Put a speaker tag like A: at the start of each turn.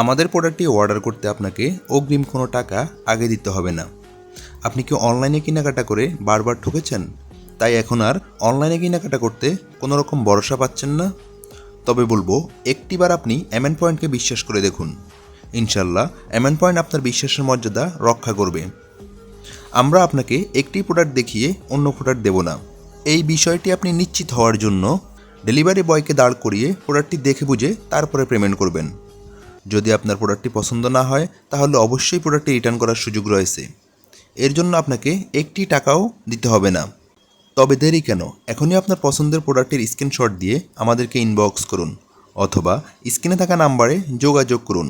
A: আমাদের প্রোডাক্টটি অর্ডার করতে আপনাকে অগ্রিম কোনো টাকা আগে দিতে হবে না। আপনি কি অনলাইনে কেনাকাটা করে বারবার ঠকেছেন? তাই এখন আর অনলাইনে কেনাকাটা করতে কোনো রকম ভরসা পাচ্ছেন না? তবে বলব, একটিবার আপনি অ্যামেন পয়েন্টকে বিশ্বাস করে দেখুন। ইনশাল্লাহ এমএন পয়েন্ট আপনার বিশ্বাসের মর্যাদা রক্ষা করবে। আমরা আপনাকে একটি প্রোডাক্ট দেখিয়ে অন্য প্রোডাক্ট দেব না। এই বিষয়টি আপনি নিশ্চিত হওয়ার জন্য ডেলিভারি বয়কে দাঁড় করিয়ে প্রোডাক্টটি দেখে বুঝে তারপরে পেমেন্ট করবেন। যদি আপনার প্রোডাক্টটি পছন্দ না হয়, তাহলে অবশ্যই প্রোডাক্টটি রিটার্ন করার সুযোগ রয়েছে। এর জন্য আপনাকে একটি টাকাও দিতে হবে না। তবে দেরি কেন? এখনই আপনার পছন্দের প্রোডাক্টের স্ক্রিনশট দিয়ে আমাদেরকে ইনবক্স করুন, অথবা স্ক্রিনে থাকা নাম্বারে যোগাযোগ করুন।